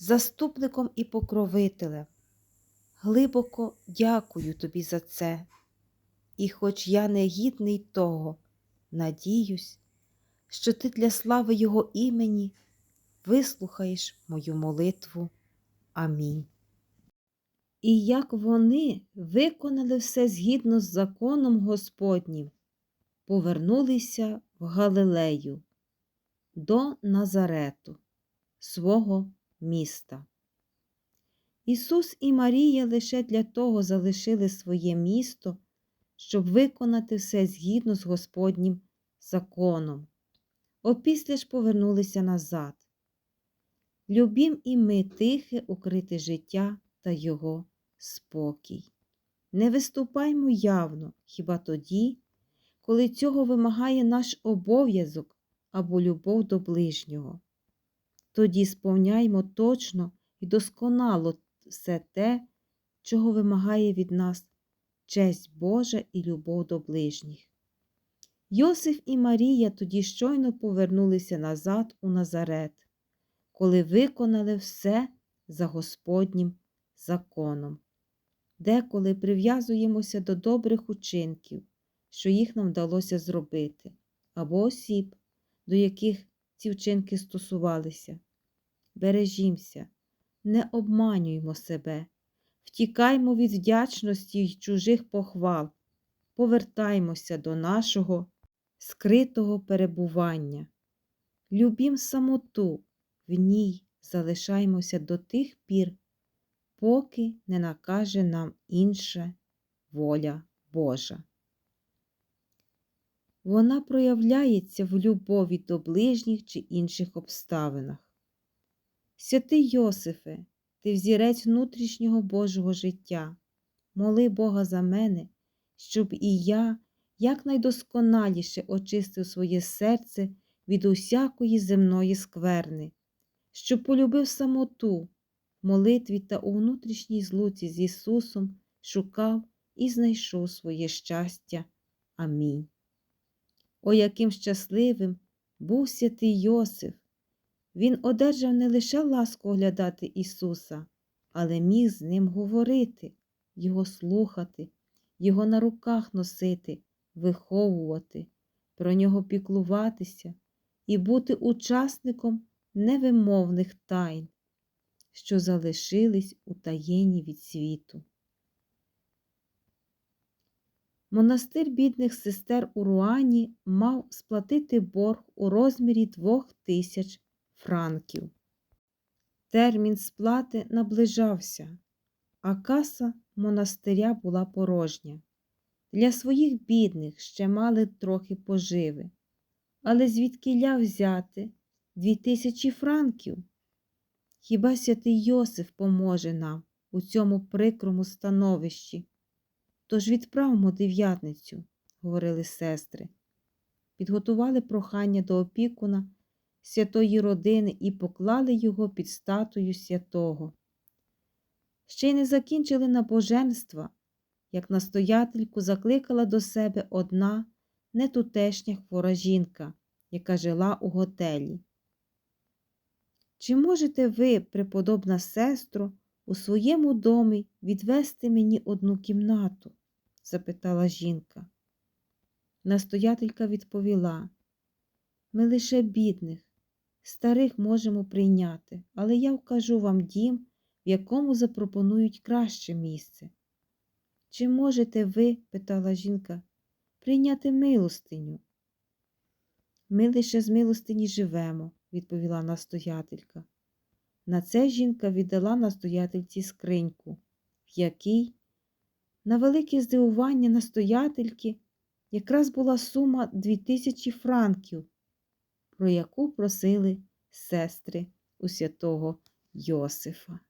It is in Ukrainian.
заступником і покровителем. Глибоко дякую тобі за це. І хоч я не гідний того, надіюсь, що ти для слави Його імені вислухаєш мою молитву. Амінь. І як вони виконали все згідно з законом Господнім, повернулися в Галилею до Назарету, свого міста. Ісус і Марія лише для того залишили своє місто, щоб виконати все згідно з Господнім законом. Опісля ж повернулися назад. Любім і ми тихе укрите життя та його спокій. Не виступаймо явно хіба тоді, коли цього вимагає наш обов'язок або любов до ближнього тоді сповняймо точно і досконало все те, чого вимагає від нас честь Божа і любов до ближніх. Йосиф і Марія тоді щойно повернулися назад у Назарет, коли виконали все за Господнім законом. Деколи прив'язуємося до добрих учинків, що їх нам вдалося зробити, або осіб, до яких ці вчинки стосувалися. Бережімося, не обманюймо себе, втікаймо від вдячності й чужих похвал, повертаймося до нашого скритого перебування. Любім самоту, в ній залишаймося до тих пір, поки не накаже нам інша воля Божа. Вона проявляється в любові до ближніх чи інших обставинах. Святий Йосифе, ти взірець внутрішнього Божого життя, моли Бога за мене, щоб і я якнайдосконаліше очистив своє серце від усякої земної скверни, щоб полюбив самоту, молитві та у внутрішній злуці з Ісусом шукав і знайшов своє щастя. Амінь. О, яким щасливим був святий Йосиф! Він одержав не лише ласку оглядати Ісуса, але міг з ним говорити, Його слухати, Його на руках носити, виховувати, про нього піклуватися і бути учасником невимовних тайн, що залишились у таєнні від світу. Монастир бідних сестер у Руані мав сплатити борг у розмірі двох тисяч франків. Термін сплати наближався, а каса монастиря була порожня. Для своїх бідних ще мали трохи поживи, але звідкиля взяти дві тисячі франків? Хіба святий Йосиф поможе нам у цьому прикрому становищі? Тож відправимо дев'ятницю, говорили сестри, підготували прохання до опікуна святої родини і поклали його під статую святого. Ще й не закінчили набоженства, як настоятельку закликала до себе одна нетутешня хвора жінка, яка жила у готелі. Чи можете ви, преподобна сестро, у своєму домі відвести мені одну кімнату? запитала жінка. Настоятелька відповіла ми лише бідних, старих можемо прийняти, але я вкажу вам дім, в якому запропонують краще місце. Чи можете ви, питала жінка, прийняти милостиню? Ми лише з милостині живемо, відповіла настоятелька. На це жінка віддала настоятельці скриньку, в якій, на велике здивування настоятельки, якраз була сума 2000 франків, про яку просили сестри у святого Йосифа.